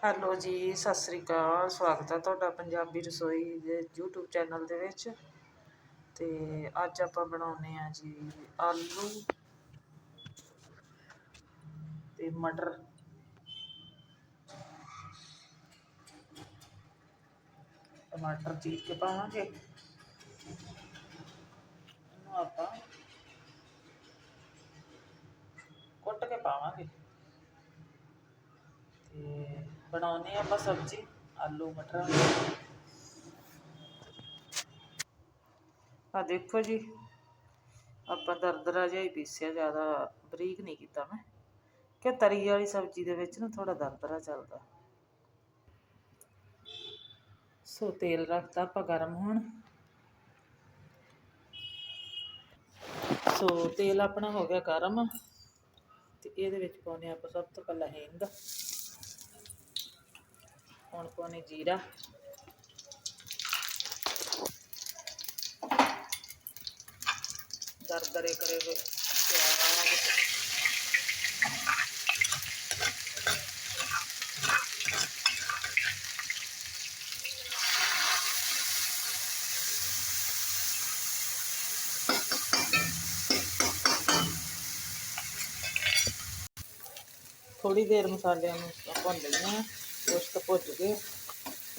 Hello ਜੀ, ਸਤਿ ਸ੍ਰੀ ਅਕਾਲ। ਸਵਾਗਤ ਹੈ ਤੁਹਾਡਾ ਪੰਜਾਬੀ ਰਸੋਈ ਦੇ YouTube ਚੈਨਲ ਦੇ ਵਿੱਚ। ਤੇ ਅੱਜ ਆਪਾਂ ਬਣਾਉਨੇ ਆ ਜੀ ਆਲੂ ਤੇ ਮਟਰ। ਟਮਾਟਰ ਚੀਰ ਕੇ ਪਾਵਾਂਗੇ। ਇਹਨੂੰ ਆਪਾਂ ਕੁੱਟ ਕੇ ਪਾਵਾਂਗੇ। ਬਣਾਉਨੇ ਆਪਾਂ ਸਬਜ਼ੀ, ਆਲੂ, ਮਟਰ। ਆ ਦੇਖੋ ਜੀ, ਆਪਾਂ ਦਰਦਰਾ ਜਿਹਾ ਹੀ ਪੀਸਿਆ, ਜ਼ਿਆਦਾ ਬਰੀਕ ਨਹੀਂ ਕੀਤਾ ਮੈਂ। ਕਿ ਤਰੀ ਵਾਲੀ ਸਬਜ਼ੀ ਦੇ ਵਿੱਚ ਨਾ ਥੋੜਾ ਦਰਦਰਾ ਚੱਲਦਾ। ਸੋ ਤੇਲ ਰੱਖਤਾ ਆਪਾਂ ਗਰਮ ਹੋਣ। ਸੋ ਤੇਲ ਆਪਣਾ ਹੋ ਗਿਆ ਗਰਮ। ਤੇ ਇਹਦੇ ਵਿੱਚ ਪਾਉਨੇ ਆਪਾਂ ਸਭ ਤੋਂ ਪਹਿਲਾਂ ਹਿੰਗ। पौने जीरा। दर दरे करे हुए थोड़ी देर मसाले में भन भुन है ਭੁੰਨ ਲਈਆਂ ਆ ਕੁਛ ਤਾਂ ਭੁੱਜ ਗਏ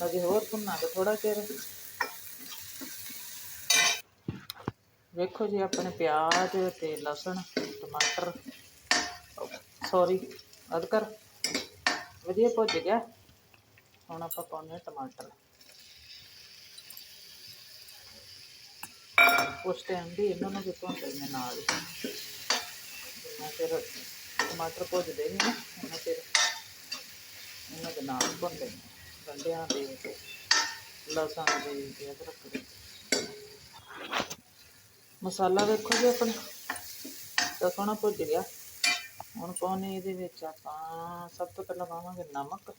ਅਜੇ ਹੋਰ ਭੁੰਨਾਂਗੇ ਥੋੜਾ ਚਿਰ ਵੇਖੋ ਜੀ ਆਪਣੇ ਪਿਆਜ਼ ਤੇ ਲਸਣ ਟਮਾਟਰ ਸੌਰੀ ਅਦਰਕ ਵਧੀਆ ਭੁੱਜ ਗਿਆ ਹੁਣ ਆਪਾਂ ਪਾਉਂਦੇ ਹਾਂ ਟਮਾਟਰ ਉਸ ਟਾਈਮ ਵੀ ਇਹਨਾਂ ਨੂੰ ਵੀ ਭੁੰਨ ਲੈਂਦੇ ਨਾਲ ਹੀ ਜਿੰਨਾ ਚਿਰ ਟਮਾਟਰ ਭੁੱਜਦੇ ਨਹੀਂ ਨਾ ਉਹਨਾਂ ਚਿਰ ਇਹਨਾਂ ਦੇ ਨਾਲ ਭੁੰਨ ਗੰਢਿਆਂ ਦੇ ਲਸਣ ਦੇ ਤੇ ਅਦਰਕ ਦੇ ਮਸਾਲਾ ਵੇਖੋ ਜੀ ਆਪਣਾ, ਤਾਂ ਸੋਹਣਾ ਭੁੱਜ ਗਿਆ। ਹੁਣ ਪਾਉਣੇ ਇਹਦੇ ਵਿੱਚ ਆਪਾਂ, ਸਭ ਤੋਂ ਪਹਿਲਾਂ ਪਾਵਾਂਗੇ ਨਮਕ।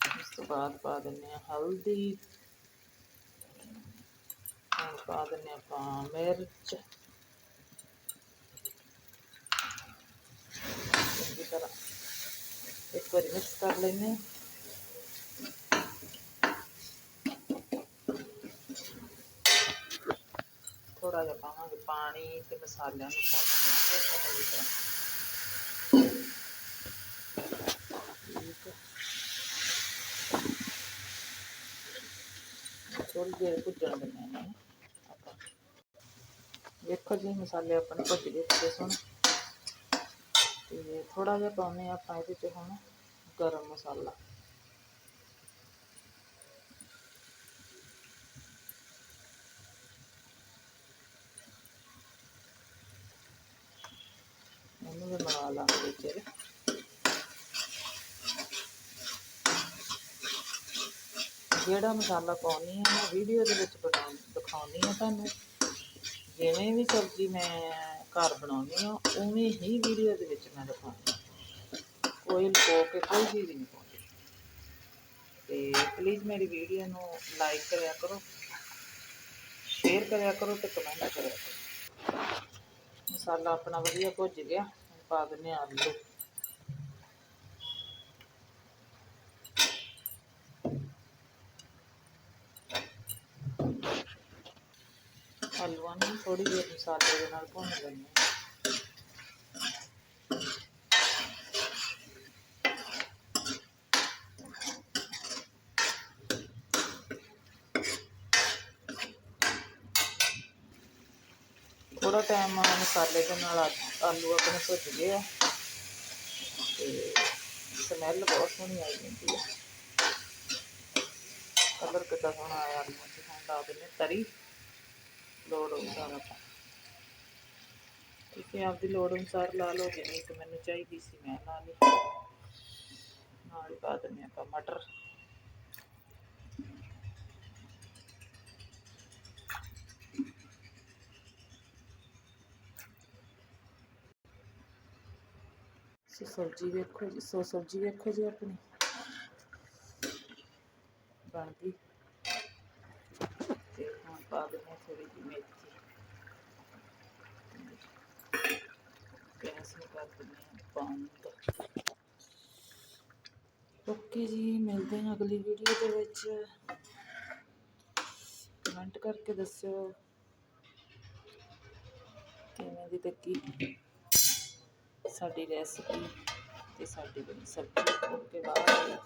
ਉਸ ਤੋਂ ਬਾਅਦ ਪਾ ਦਿੰਨੇ ਆ ਹਲਦੀ। ਹੁਣ ਪਾ ਦਿੰਨੇ ਆਪਾਂ ਮਿਰਚ। ਚੰਗੀ ਤਰ੍ਹਾਂ। एक बार मिक्स कर लेंगे। थोड़ा जहा पावे पानी तो मसाल थोड़ी देर भुजन देखो जी, मसाले अपने भुज गए सुन ਤੇ ਸੁਣ ਤੇ ਥੋੜਾ ਜਿਹਾ ਪਾਉਨੇ ਆਪਾਂ ਇਹਦੇ ਚ ਹੁਣ ਗਰਮ ਮਸਾਲਾ ਇਹਨੂੰ ਵੀ ਮਿਲਾ ਲਾਂਗੇ ਵਿੱਚ ਇਹਦੇ। ਜਿਹੜਾ ਮਸਾਲਾ ਪਾਉਣੀ ਹੈ ਮੈਂ ਵੀਡੀਓ ਦੇ ਵਿੱਚ ਬਣਾ ਦਿਖਾਉਣੀ ਹੈ ਤੁਹਾਨੂੰ ਜਿਵੇਂ ਵੀ ਸਬਜ਼ੀ ਮੈਂ ਘਰ ਬਣਾਉਂਦੀ ਆ ਉਵੇਂ ਹੀ ਵੀਡੀਓ ਦੇ ਵਿੱਚ ਮੈਂ ਦਿਖਾਉਂਦੀ ਆ। ਕੋਈ ਲੁਕੋ ਕੇ, ਕੋਈ ਚੀਜ਼ ਨਹੀਂ ਪਾਉਂਦੀ ਤੇ ਪਲੀਜ਼ ਮੇਰੀ ਵੀਡੀਓ ਨੂੰ ਲਾਈਕ ਕਰਿਆ ਕਰੋ ਸ਼ੇਅਰ ਕਰਿਆ ਕਰੋ ਤੇ ਕਮੈਂਟ ਕਰਿਆ ਕਰੋ। ਮਸਾਲਾ ਆਪਣਾ ਵਧੀਆ ਭੁੱਜ ਗਿਆ ਪਾ ਦਿੰਨੇ ਆ ਆਲੂ। ਆਲੂਆਂ ਨੂੰ ਥੋੜੀ ਜਿਹੀ ਮਸਾਲੇ ਦੇ ਨਾਲ ਭੁੰਨ ਲੈਂਦੇ ਹਾਂ। ਥੋੜਾ ਟਾਈਮ ਮਸਾਲੇ ਦੇ ਨਾਲ ਆਲੂ ਆਪਣੇ ਭੁੱਜ ਗਏ ਆ। ਤੇ ਸਮੈਲ ਬਹੁਤ ਸੋਹਣੀ ਆਈ ਜਾਂਦੀ ਹੈ ਕਲਰ ਕਿੱਦਾਂ ਸੋਹਣਾ ਆਇਆ, ਆਲੂਆਂ 'ਚ ਹੁਣ ਲਾ ਦਿੰਦੇ ਤਰੀ। ਲੋੜ ਅਨੁਸਾਰ ਆਪਾਂ ਤੁਸੀਂ ਆਪਦੀ ਲੋੜ ਅਨੁਸਾਰ ਲਾ ਲਓ ਜਿੰਨੀ ਕੁ ਮੈਨੂੰ ਚਾਹੀਦੀ ਸੀ ਮੈਂ ਲਾ ਲਈ ਨਾਲ ਹੀ ਪਾ ਦਿੰਦੇ ਆਪਾਂ ਮਟਰ ਸੋ ਸਬਜ਼ੀ ਵੇਖੋ ਜੀ ਸੋ ਸਬਜ਼ੀ ਵੇਖੋ ਜੀ ਆਪਣੀ ਬਣ ਗਈ ਤੇ ਹੁਣ ਪਾ ਦਿੰਦੇ ਥੋੜੀ ਜਿਹੀ ਮੇਥੀ ਗੈਸ ਨੂੰ ਕਰ ਓਕੇ ਜੀ, ਮਿਲਦੇ ਹਾਂ ਅਗਲੀ ਵੀਡੀਓ ਦੇ ਵਿੱਚ। ਕਮੈਂਟ ਕਰਕੇ ਦੱਸਿਓ ਕਿਵੇਂ ਦੀ ਲੱਗੀ ਸਾਡੀ ਰੈਸਪੀ ਤੇ ਸਾਡੀ ਬਣੀ ਸਬਜ਼ੀ ਓਕੇ ਬਾਏ